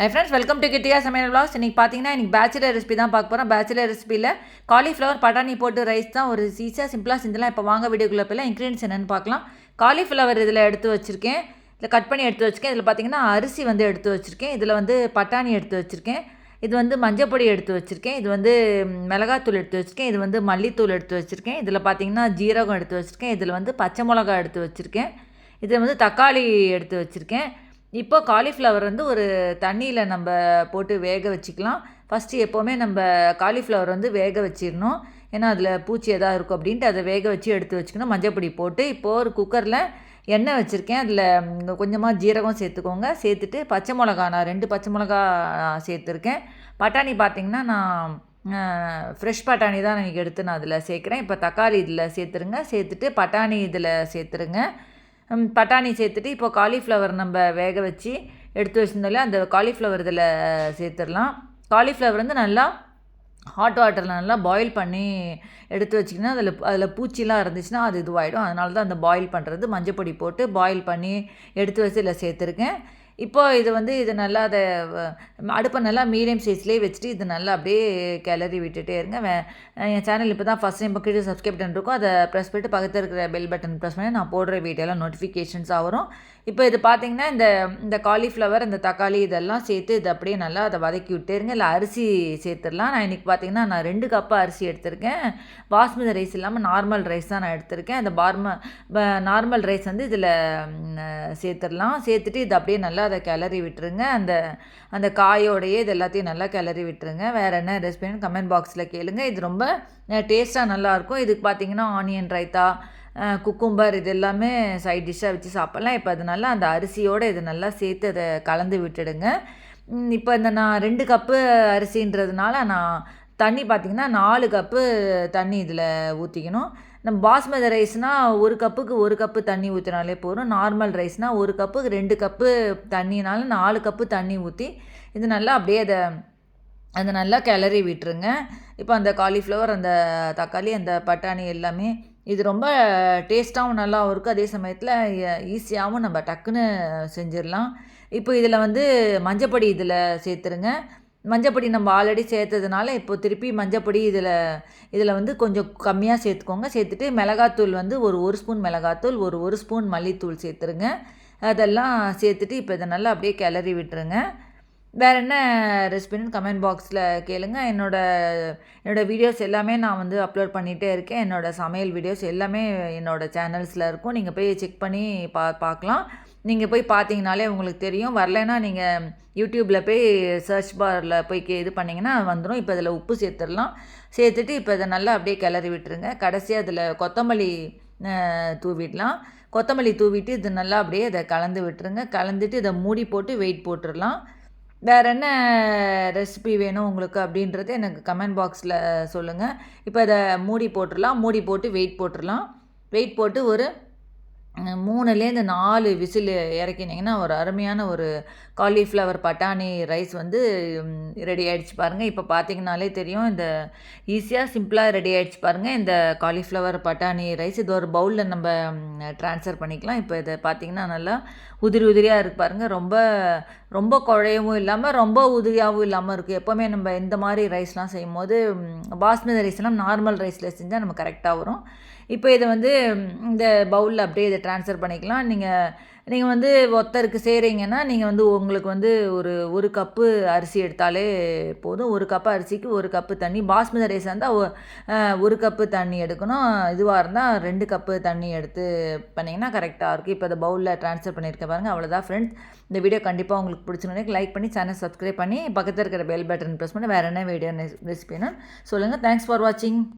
High friends welcome to கிட்டியா சமையல் vlogs இன்றைக்கி பார்த்தீங்கன்னா இன்றைக்கி பேச்சுலர் ரெசிபி தான் பார்க்க போகிறோம் பேச்சுலர் ரெசிபியில் காலிஃப்ளவர் பட்டாணி போட்டு ரைஸ் தான் ஒரு ஈஸியாக சிம்பிளாக செஞ்சலாம் இப்போ வாங்க வீடியோக்குள்ளே போயிலாம் இன்க்ரீடியன்ஸ் என்னென்னு பார்க்கலாம் காலிஃப்ளவர் இதில் எடுத்து வச்சுருக்கேன் இதில் கட் பண்ணி எடுத்து வச்சுருக்கேன் இதில் பார்த்தீங்கன்னா அரிசி வந்து எடுத்து வச்சுருக்கேன் இதில் வந்து பட்டாணி எடுத்து வச்சுருக்கேன் இது வந்து மஞ்சப்பொடி எடுத்து வச்சுருக்கேன் இது வந்து மிளகாத்தூள் எடுத்து வச்சுருக்கேன் இது வந்து மல்லித்தூள் எடுத்து வச்சுருக்கேன் இதில் பார்த்தீங்கன்னா ஜீரகம் எடுத்து வச்சுருக்கேன் இதில் வந்து பச்சை மிளகா எடுத்து வச்சுருக்கேன் இதில் வந்து தக்காளி எடுத்து வச்சுருக்கேன் இப்போ காலிஃப்ளவர் வந்து ஒரு தண்ணியில் நம்ம போட்டு வேக வச்சுக்கலாம். ஃபஸ்ட்டு எப்போவுமே நம்ம காலிஃப்ளவர் வந்து வேக வச்சிடணும். ஏன்னா அதில் பூச்சி எதாவது இருக்கும் அப்படின்ட்டு அதை வேக வச்சு எடுத்து வச்சுக்கணும். மஞ்சப்பொடி போட்டு இப்போது ஒரு குக்கரில் எண்ணெய் வச்சுருக்கேன். அதில் கொஞ்சமாக ஜீரகம் சேர்த்துக்கோங்க. சேர்த்துட்டு பச்சை மிளகா நான் ரெண்டு பச்சை மிளகா சேர்த்துருக்கேன். பட்டாணி பார்த்திங்கன்னா நான் ஃப்ரெஷ் பட்டாணி தான் எனக்கு எடுத்து நான் அதில் சேர்க்குறேன். இப்போ தக்காளி இதில் சேர்த்துருங்க. சேர்த்துட்டு பட்டாணி இதில் சேர்த்துருங்க. பட்டாணி சேர்த்துட்டு இப்போ காலிஃப்ளவர் நம்ம வேக வச்சு எடுத்து வச்சிருந்தோம்ல அந்த காலிஃப்ளவர் இதில் சேர்த்துடலாம். காலிஃப்ளவர் வந்து நல்லா ஹாட் வாட்டரில் நல்லா பாயில் பண்ணி எடுத்து வச்சிங்கன்னா அதில் அதில் பூச்சிலாம் இருந்துச்சுன்னா அது இதுவாகிடும் அதனால தான் அந்த பாயில் பண்ணுறது மஞ்சப்பொடி போட்டு பாயில் பண்ணி எடுத்து வச்சு இதில் சேர்த்துருக்கேன். இப்போ இது வந்து இது நல்லா அதை அடுப்பை நல்லா மீடியம் சைஸ்லேயே வச்சுட்டு இது நல்லா அப்படியே கிளறி விட்டுட்டே இருங்க. வே- என் சேனல் இப்போ தான் ஃபஸ்ட் டைம் கீழே சப்ஸ்கிரைப் பட்டன் இருக்கும். அதை ப்ரெஸ் பண்ணிட்டு பக்கத்தில் இருக்கிற பெல் பட்டன் ப்ரெஸ் பண்ணி நான் போடுற வீடியோலாம் நோட்டிஃபிகேஷன்ஸாக வரும். இப்போ இது பார்த்தீங்கன்னா இந்த இந்த காலிஃப்ளவர் இந்த தக்காளி இதெல்லாம் சேர்த்து இது அப்படியே நல்லா அதை வதக்கி விட்டுருங்க இல்லை அரிசி சேர்த்துடலாம். நான் இன்றைக்கி பார்த்தீங்கன்னா நான் ரெண்டு கப்பு அரிசி எடுத்திருக்கேன். பாஸ்மதி ரைஸ் இல்லாமல் நார்மல் ரைஸ் தான் நான் எடுத்திருக்கேன். அந்த பார்ம நார்மல் ரைஸ் வந்து இதில் சேர்த்துடலாம். சேர்த்துட்டு இது அப்படியே நல்லா அதை கிளறி விட்டுருங்க. அந்த அந்த காயோடையே இது எல்லாத்தையும் நல்லா கிளறி விட்டுருங்க. வேறு என்ன ரெசிபின்னு கமெண்ட் பாக்ஸில் கேளுங்க. இது ரொம்ப டேஸ்ட்டாக நல்லாயிருக்கும் இதுக்கு பார்த்தீங்கன்னா ஆனியன் ரைத்தா குக்கும்பர் இது எல்லாமே சைட் டிஷ்ஷாக வச்சு சாப்பிட்லாம். இப்போ அது நல்லா அந்த அரிசியோடு இது நல்லா சேர்த்து அதை கலந்து விட்டுடுங்க. இப்போ இந்த நான் ரெண்டு கப்பு அரிசின்றதுனால நான் தண்ணி பார்த்திங்கன்னா நாலு கப்பு தண்ணி இதில் ஊற்றிக்கணும் நம்ம பாஸ்மதி ரைஸ்னால் ஒரு கப்புக்கு ஒரு கப்பு தண்ணி ஊற்றினாலே போதும். நார்மல் ரைஸ்னால் ஒரு கப்புக்கு ரெண்டு கப்பு தண்ணினாலும் நாலு கப்பு தண்ணி ஊற்றி இது நல்லா அப்படியே அதை அதை நல்லா கிளறி விட்டுருங்க. இப்போ அந்த காலிஃப்ளவர் அந்த தக்காளி அந்த பட்டாணி எல்லாமே இது ரொம்ப டேஸ்ட்டாகவும் நல்லாவும் இருக்கும். அதே சமயத்தில் ஈஸியாகவும் நம்ம டக்குன்னு செஞ்சிடலாம். இப்போ இதில் வந்து மஞ்சப்பொடி இதில் சேர்த்துருங்க. மஞ்சப்பொடி நம்ம ஆல்ரெடி சேர்த்ததுனால இப்போ திருப்பி மஞ்சப்பொடி இதில் இதில் வந்து கொஞ்சம் கம்மியாக சேர்த்துக்கோங்க. சேர்த்துட்டு மிளகாத்தூள் வந்து ஒரு ஒரு ஸ்பூன் மிளகாத்தூள் ஒரு ஒரு ஸ்பூன் மல்லித்தூள் சேர்த்துருங்க. அதெல்லாம் சேர்த்துட்டு இப்போ இதை நல்லா அப்படியே கிளறி விட்டுருங்க. வேறு என்ன ரெசிபின்னு கமெண்ட் பாக்ஸில் கேளுங்க. என்னோட என்னோடய வீடியோஸ் எல்லாமே நான் வந்து அப்லோட் பண்ணிகிட்டே இருக்கேன். என்னோட சமையல் வீடியோஸ் எல்லாமே என்னோடய சேனல்ஸில் இருக்கும். நீங்கள் போய் செக் பண்ணி பா பார்க்கலாம். நீங்கள் போய் பார்த்தீங்கனாலே உங்களுக்கு தெரியும். வரலைன்னா நீங்கள் யூடியூப்பில் போய் சர்ச் பாரில் போய் கே இது பண்ணிங்கன்னா வந்துடும் இப்போ இதில் உப்பு சேர்த்துடலாம். சேர்த்துட்டு இப்போ இதை நல்லா அப்படியே கிளறி விட்டுருங்க. கடைசியாக அதில் கொத்தமல்லி தூவிடலாம். கொத்தமல்லி தூவிட்டு இது நல்லா அப்படியே அதை கலந்து விட்டுருங்க. கலந்துட்டு இதை மூடி போட்டு வெயிட் போட்டுடலாம். வேறு என்ன ரெசிபி வேணும் உங்களுக்கு அப்படின்றது எனக்கு கமெண்ட் பாக்ஸில் சொல்லுங்கள் இப்போ இதை மூடி போட்டுடலாம். மூடி போட்டு வெயிட் போட்டுடலாம். வெயிட் போட்டு ஒரு மூணுலேருந்து நாலு விசில் இறக்கினீங்கன்னா ஒரு அருமையான ஒரு காலிஃப்ளவர் பட்டாணி ரைஸ் வந்து ரெடி ஆகிடுச்சு பாருங்கள் இப்போ பார்த்தீங்கனாலே தெரியும் இந்த ஈஸியாக சிம்பிளாக ரெடி ஆகிடுச்சு பாருங்கள் இந்த காலிஃப்ளவர் பட்டாணி ரைஸ் இது ஒரு பவுலில் நம்ம ட்ரான்ஸ்ஃபர் பண்ணிக்கலாம். இப்போ இதை பார்த்தீங்கன்னா நல்லா உதிரி உதிரியாக இருக்கு பாருங்கள் ரொம்ப ரொம்ப குழையவும் இல்லாமல் ரொம்ப உதிரியாகவும் இல்லாமல் இருக்குது எப்போவுமே நம்ம இந்த மாதிரி ரைஸ்லாம் செய்யும் போது பாஸ்மதி ரைஸ்லாம் நார்மல் ரைஸில் செஞ்சால் நம்ம கரெக்டாக வரும். இப்போ இதை வந்து இந்த பவுலில் அப்படியே இதை ட்ரான்ஸ்ஃபர் பண்ணிக்கலாம். நீங்கள் நீங்கள் வந்து ஒருத்தருக்கு செய்கிறீங்கன்னா நீங்கள் வந்து உங்களுக்கு வந்து ஒரு ஒரு கப்பு அரிசி எடுத்தாலே போதும். ஒரு கப்பு அரிசிக்கு ஒரு கப்பு தண்ணி. பாஸ்மதி ரைஸ் இருந்தால் ஒரு கப்பு தண்ணி எடுக்கணும். இதுவாக இருந்தால் ரெண்டு கப்பு தண்ணி எடுத்து பண்ணிங்கன்னா கரெக்டாக இருக்கும். இப்போ இந்த பவுலில் ட்ரான்ஸ்ஃபர் பண்ணியிருக்க பாருங்கள் அவ்வளோதான் ஃப்ரெண்ட்ஸ் இந்த வீடியோ கண்டிப்பாக உங்களுக்கு பிடிச்சிருந்தேன் லைக் பண்ணி சேனல் சப்ஸ்கிரைப் பண்ணி பக்கத்தில் இருக்கிற பெல் பட்டன் ப்ரெஸ் பண்ணி வேறு என்ன வீடியோ ரெசிபின்னு சொல்லுங்கள் தேங்க்ஸ் ஃபார் வாட்சிங்